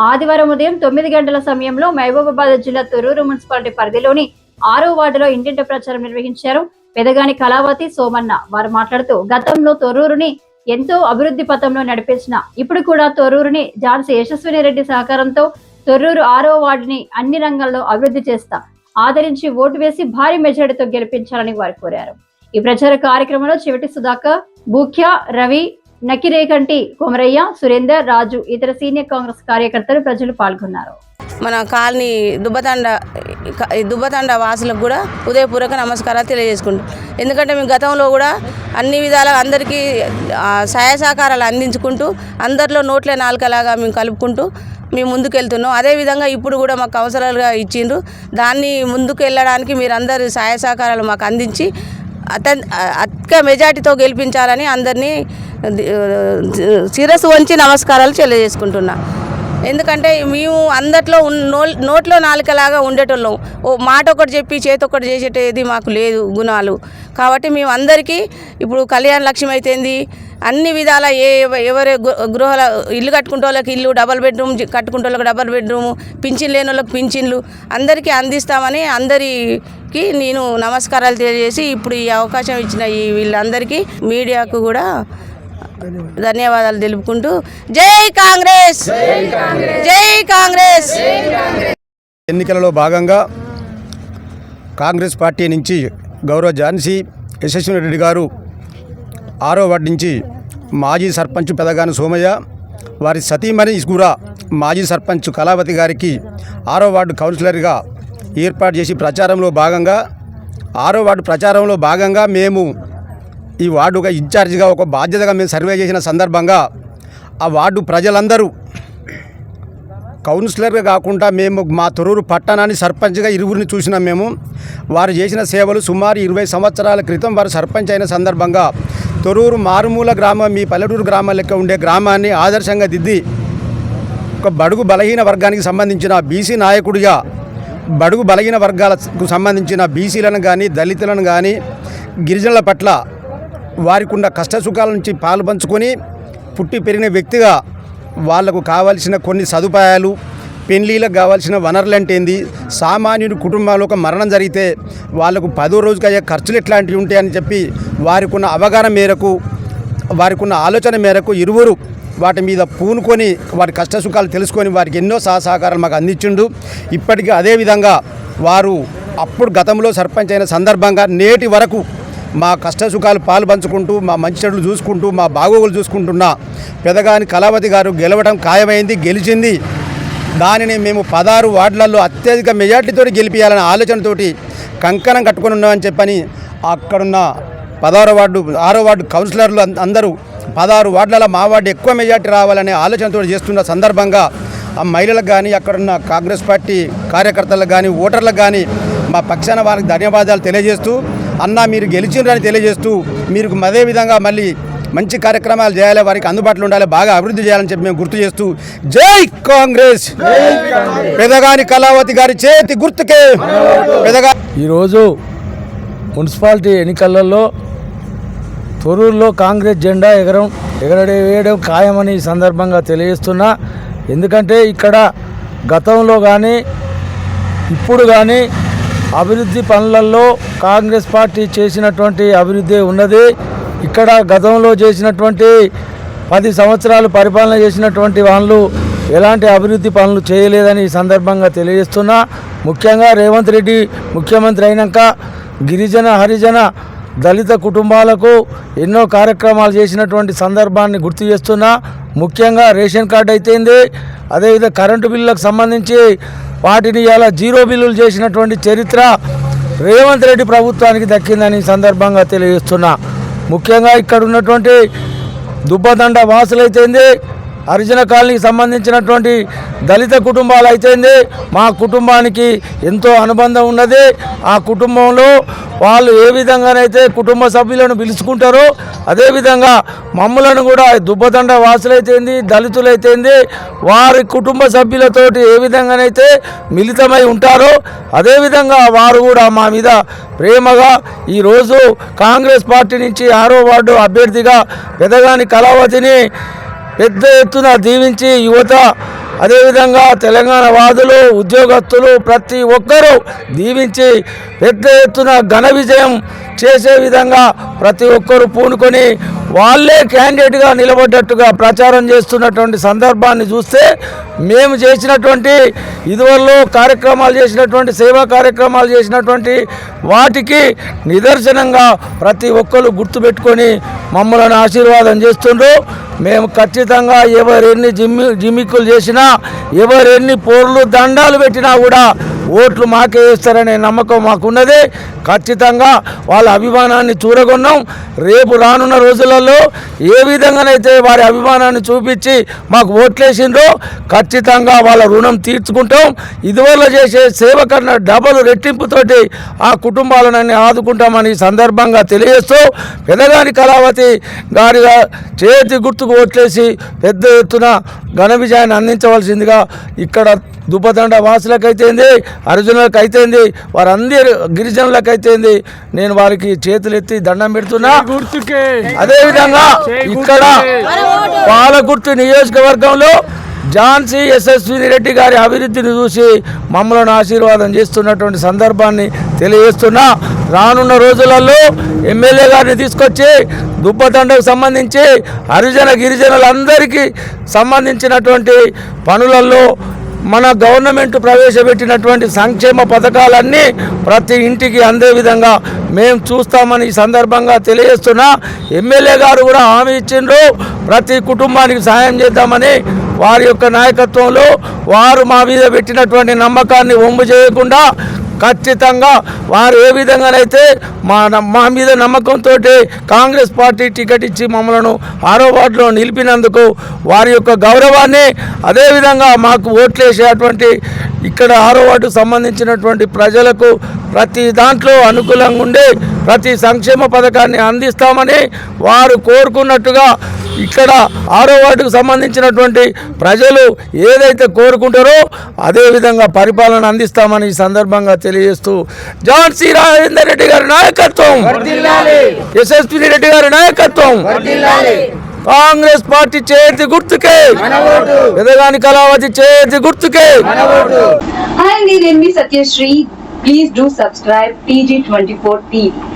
ఆదివారం ఉదయం తొమ్మిది గంటల సమయంలో మహబూబాబాద్ జిల్లా తొర్రూరు మున్సిపాలిటీ పరిధిలోని ఆరో వార్డులో ఇంటింటి ప్రచారం నిర్వహించారు. పెదగాని కళావతి సోమన్న వారు మాట్లాడుతూ గతంలో తొర్రూరుని ఎంతో అభివృద్ధి పథంలో నడిపించిన ఇప్పుడు కూడా తొర్రూరుని ఝాన్సీ యశస్విని రెడ్డి సహకారంతో తొర్రూరు ఆరో వార్డుని అన్ని రంగాల్లో అభివృద్ధి చేస్తా ఆదరించి ఓటు వేసి భారీ మెజారిటీతో గెలిపించాలని వారు కోరారు. ఈ ప్రచార కార్యక్రమంలో చివటి సుధాకర్ బూఖ్య రవి నక్కిరేకంటి కొమరయ్య సురేందర్ రాజు ఇతర సీనియర్ కాంగ్రెస్ కార్యకర్తలు ప్రజలు పాల్గొన్నారు. మన కాలనీ దుబ్బతండ ఈ దుబ్బతండ వాసులకు కూడా ఉదయపూర్వక నమస్కారాలు తెలియజేసుకుంటాం. ఎందుకంటే మేము గతంలో కూడా అన్ని విధాల అందరికీ సహాయ సహకారాలు అందించుకుంటూ అందరిలో నోట్ల నాలుకలాగా మేము కలుపుకుంటూ మేము ముందుకు వెళ్తున్నాం అదేవిధంగా ఇప్పుడు కూడా మాకు అవసరాలుగా ఇచ్చిండ్రు. దాన్ని ముందుకు వెళ్ళడానికి మీరు అందరు సహాయ సహకారాలు మాకు అందించి అత అత్యక మెజార్టీతో గెలిపించాలని అందరినీ శిరస్సు వంచి నమస్కారాలు తెలియజేసుకుంటున్నా. ఎందుకంటే మేము అందట్లో నో- నోట్లో నాలుకలాగా ఉండేటోళ్ళం. ఓ మాట ఒకటి చెప్పి చేతి ఒకటి చేసేటది మాకు లేదు గుణాలు. కాబట్టి మేము అందరికీ ఇప్పుడు కళ్యాణ లక్ష్యం అయితేంది అన్ని విధాల ఏ ఎవరి గు- గృహాల ఇల్లు కట్టుకుంటే వాళ్ళకి ఇల్లు డబల్ బెడ్రూమ్ కట్టుకుంటే వాళ్ళకి డబల్ బెడ్రూమ్ పింఛన్ లేని వాళ్ళకి పింఛన్లు అందరికీ అందిస్తామని అందరికీ నేను నమస్కారాలు తెలియజేసి ఇప్పుడు ఈ అవకాశం ఇచ్చిన ఈ వీళ్ళందరికీ మీడియాకు కూడా ధన్యవాదాలు. తెలుపుకుంటూ జై కాంగ్రెస్! జై కాంగ్రెస్! ఎన్నికలలో భాగంగా కాంగ్రెస్ పార్టీ నుంచి గౌరవ ఝాన్సీ యశస్విని రెడ్డి గారు ఆరో వార్డు నుంచి మాజీ సర్పంచ్ పెదగాని సోమయ్య వారి సతీమణి కూడా మాజీ సర్పంచ్ కళావతి గారికి ఆరో వార్డు కౌన్సిలర్గా ఏర్పాటు చేసి ప్రచారంలో భాగంగా ఆరో వార్డు ప్రచారంలో భాగంగా మేము ఈ వార్డుగా ఇన్ఛార్జిగా ఒక బాధ్యతగా మేము సర్వే చేసిన సందర్భంగా ఆ వార్డు ప్రజలందరూ కౌన్సిలర్గా కాకుండా మేము మా తొరూరు పట్టణాన్ని సర్పంచ్గా ఇరువురిని చూసినాం మేము. వారు చేసిన సేవలు సుమారు ఇరవై సంవత్సరాల క్రితం వారు సర్పంచ్ అయిన సందర్భంగా తొరూరు మారుమూల గ్రామం మీ పల్లెటూరు గ్రామం లెక్క ఉండే గ్రామాన్ని ఆదర్శంగా దిద్ది ఒక బడుగు బలహీన వర్గానికి సంబంధించిన బీసీ నాయకుడిగా బడుగు బలహీన వర్గాలకు సంబంధించిన బీసీలను కానీ దళితులను కానీ గిరిజనుల పట్ల వారికి ఉన్న కష్ట సుఖాల నుంచి పాలు పంచుకొని పుట్టి పెరిగిన వ్యక్తిగా వాళ్ళకు కావాల్సిన కొన్ని సదుపాయాలు పెళ్ళిలకు కావాల్సిన వనరులు అంటే ఏంది? సామాన్యుడి కుటుంబాల్లో ఒక మరణం జరిగితే వాళ్ళకు పదో రోజుకి అయ్యే ఖర్చులు ఎట్లాంటివి ఉంటాయని చెప్పి వారికి ఉన్న అవగాహన మేరకు వారికి ఉన్న ఆలోచన మేరకు ఇరువురు వాటి మీద పూనుకొని వారి కష్ట సుఖాలు తెలుసుకొని వారికి ఎన్నో సహసహకారాలు మాకు అందించిండు. ఇప్పటికీ అదేవిధంగా వారు అప్పుడు గతంలో సర్పంచ్ అయిన సందర్భంగా నేటి వరకు మా కష్ట సుఖాలు పాలు పంచుకుంటూ మా మంచి చెడులు చూసుకుంటూ మా బాగోగులు చూసుకుంటున్న పెదగాని కళావతి గారు గెలవడం ఖాయమైంది గెలిచింది. దానిని మేము పదహారు వార్డులలో అత్యధిక మెజార్టీతో గెలిపించాలనే ఆలోచనతోటి కంకణం కట్టుకొని ఉన్నామని చెప్పని అక్కడున్న పదహారు వార్డు ఆరో వార్డు కౌన్సిలర్లు అందరూ పదహారు వార్డులలో మా వార్డు ఎక్కువ మెజార్టీ రావాలనే ఆలోచనతో చేస్తున్న సందర్భంగా ఆ మహిళలకు కానీ అక్కడున్న కాంగ్రెస్ పార్టీ కార్యకర్తలకు కానీ ఓటర్లకు కానీ మా పక్షాన వారికి ధన్యవాదాలు తెలియజేస్తూ అన్న మీరు గెలిచిండ్రని తెలియజేస్తూ మీరు అదే విధంగా మళ్ళీ మంచి కార్యక్రమాలు చేయాలి వారికి అందుబాటులో ఉండాలి బాగా అభివృద్ధి చేయాలని చెప్పి మేము గుర్తు చేస్తూ జై కాంగ్రెస్. పెదగాని కళావతి గారి చేతి గుర్తుకే. పెదగా ఈరోజు మున్సిపాలిటీ ఎన్నికలలో తొరూరులో కాంగ్రెస్ జెండా ఎగరం ఎగరడే వేయడం ఖాయమని ఈ సందర్భంగా తెలియజేస్తున్నా. ఎందుకంటే ఇక్కడ గతంలో కానీ ఇప్పుడు కానీ అభివృద్ధి పనులలో కాంగ్రెస్ పార్టీ చేసినటువంటి అభివృద్ధి ఉన్నది. ఇక్కడ గతంలో చేసినటువంటి పది సంవత్సరాలు పరిపాలన చేసినటువంటి వాళ్ళు ఎలాంటి అభివృద్ధి పనులు చేయలేదని ఈ సందర్భంగా తెలియజేస్తున్నా. ముఖ్యంగా రేవంత్ రెడ్డి ముఖ్యమంత్రి అయినాక గిరిజన హరిజన దళిత కుటుంబాలకు ఎన్నో కార్యక్రమాలు చేసినటువంటి సందర్భాన్ని గుర్తు చేస్తున్నా. ముఖ్యంగా రేషన్ కార్డు అయితేంది అదేవిధంగా కరెంటు బిల్లులకు సంబంధించి వాటిని ఇలా జీరో బిల్లులు చేసినటువంటి చరిత్ర రేవంత్ రెడ్డి ప్రభుత్వానికి దక్కిందని సందర్భంగా తెలియజేస్తున్నా. ముఖ్యంగా ఇక్కడ ఉన్నటువంటి దుబ్బదండ వాసులైతేంది హరిజన కాలనీకి సంబంధించినటువంటి దళిత కుటుంబాలు అయితేంది మా కుటుంబానికి ఎంతో అనుబంధం ఉన్నది. ఆ కుటుంబంలో వాళ్ళు ఏ విధంగానైతే కుటుంబ సభ్యులను పిలుచుకుంటారో అదేవిధంగా మమ్ములను కూడా దుబ్బదండ వాసులైతేంది దళితులైతేంది వారి కుటుంబ సభ్యులతోటి ఏ విధంగానైతే మిళితమై ఉంటారో అదేవిధంగా వారు కూడా మా మీద ప్రేమగా ఈరోజు కాంగ్రెస్ పార్టీ నుంచి ఆరో వార్డు అభ్యర్థిగా పెదగాని కళావతిని పెద్ద ఎత్తున దీవించి యువత అదేవిధంగా తెలంగాణ వాదులు ఉద్యోగస్తులు ప్రతి ఒక్కరూ దీవించి పెద్ద ఎత్తున ఘన విజయం చేసే విధంగా ప్రతి ఒక్కరు పూనుకొని వాళ్ళే క్యాండిడేట్గా నిలబడ్డట్టుగా ప్రచారం చేస్తున్నటువంటి సందర్భాన్ని చూస్తే మేము చేసినటువంటి ఇదివరలో కార్యక్రమాలు చేసినటువంటి సేవా కార్యక్రమాలు చేసినటువంటి వాటికి నిదర్శనంగా ప్రతి ఒక్కరు గుర్తుపెట్టుకొని మమ్మల్ని ఆశీర్వాదం చేస్తుండ్రు. మేము ఖచ్చితంగా ఎవరెన్ని జిమ్మి జిమ్మిక్కులు చేసినా ఎవరెన్ని పోర్లు దండాలు పెట్టినా కూడా ఓట్లు మాకే వేస్తారనే నమ్మకం మాకున్నది. ఖచ్చితంగా వాళ్ళ అభిమానాన్ని చూరగొన్నాం. రేపు రానున్న రోజులలో ఏ విధంగానైతే వారి అభిమానాన్ని చూపించి మాకు ఓట్లేసిండ్రో ఖచ్చితంగా వాళ్ళ రుణం తీర్చుకుంటాం. ఇదివల్ల చేసే సేవ కన్నా డబల్ రెట్టింపుతోటి ఆ కుటుంబాలను ఆదుకుంటామని సందర్భంగా తెలియజేస్తూ పెదగాని కళావతి గారిగా చేతి గుర్తుకు ఓట్లేసి పెద్ద ఎత్తున ఘన విజయాన్ని అందించవలసిందిగా ఇక్కడ దుబ్బదండ వాసులకైతేంది అర్జునులకు అయితేంది వారందరి గిరిజనులకు అయితేంది నేను వారికి చేతులు ఎత్తి దండం పెడుతున్నా. అదేవిధంగా ఇక్కడ పాలకుర్తి నియోజకవర్గంలో ఝాన్సీ యశస్విని రెడ్డి గారి అభివృద్ధిని చూసి మమ్మల్ని ఆశీర్వాదం చేస్తున్నటువంటి సందర్భాన్ని తెలియజేస్తున్నా. రానున్న రోజులలో ఎమ్మెల్యే గారిని తీసుకొచ్చి దుబ్బతండకు సంబంధించి హరిజన గిరిజనులందరికీ సంబంధించినటువంటి పనులలో మన గవర్నమెంట్ ప్రవేశపెట్టినటువంటి సంక్షేమ పథకాలన్నీ ప్రతి ఇంటికి అందే విధంగా మేము చూస్తామని ఈ సందర్భంగా తెలియజేస్తున్నా. ఎమ్మెల్యే గారు కూడా హామీ ఇచ్చిండ్రు. ప్రతి కుటుంబానికి సాయం చేద్దామని వారి యొక్క నాయకత్వంలో వారు మా మీద పెట్టినటువంటి నమ్మకాన్ని ఒమ్ము చేయకుండా ఖచ్చితంగా వారు ఏ విధంగానైతే మా మా మీద నమ్మకంతో కాంగ్రెస్ పార్టీ టికెట్ ఇచ్చి మమ్మలను ఆరో వార్డులో నిలిపినందుకు వారి యొక్క గౌరవాన్ని అదేవిధంగా మాకు ఓట్లేసేటువంటి ఇక్కడ ఆరో వార్డు సంబంధించినటువంటి ప్రజలకు ప్రతి దాంట్లో అనుకూలంగా ఉండి ప్రతి సంక్షేమ పథకాన్ని అందిస్తామని వారు కోరుకున్నట్టుగా ఇక్కడ ఆరో వార్డుకు సంబంధించినటువంటి ప్రజలు ఏదైతే కోరుకుంటారో అదే విధంగా పరిపాలన అందిస్తామని ఈ సందర్భంగా తెలియజేస్తూ ఝాన్సీ రాజేందర్ రెడ్డి గారి నాయకత్వం. యశస్వి రెడ్డి గారి నాయకత్వం. కాంగ్రెస్ పార్టీ చేతి గుర్తుకే. ఎదగాని కళావతి చేతి గుర్తుకే. నేను Satyasri. Please do subscribe TG twenty four TV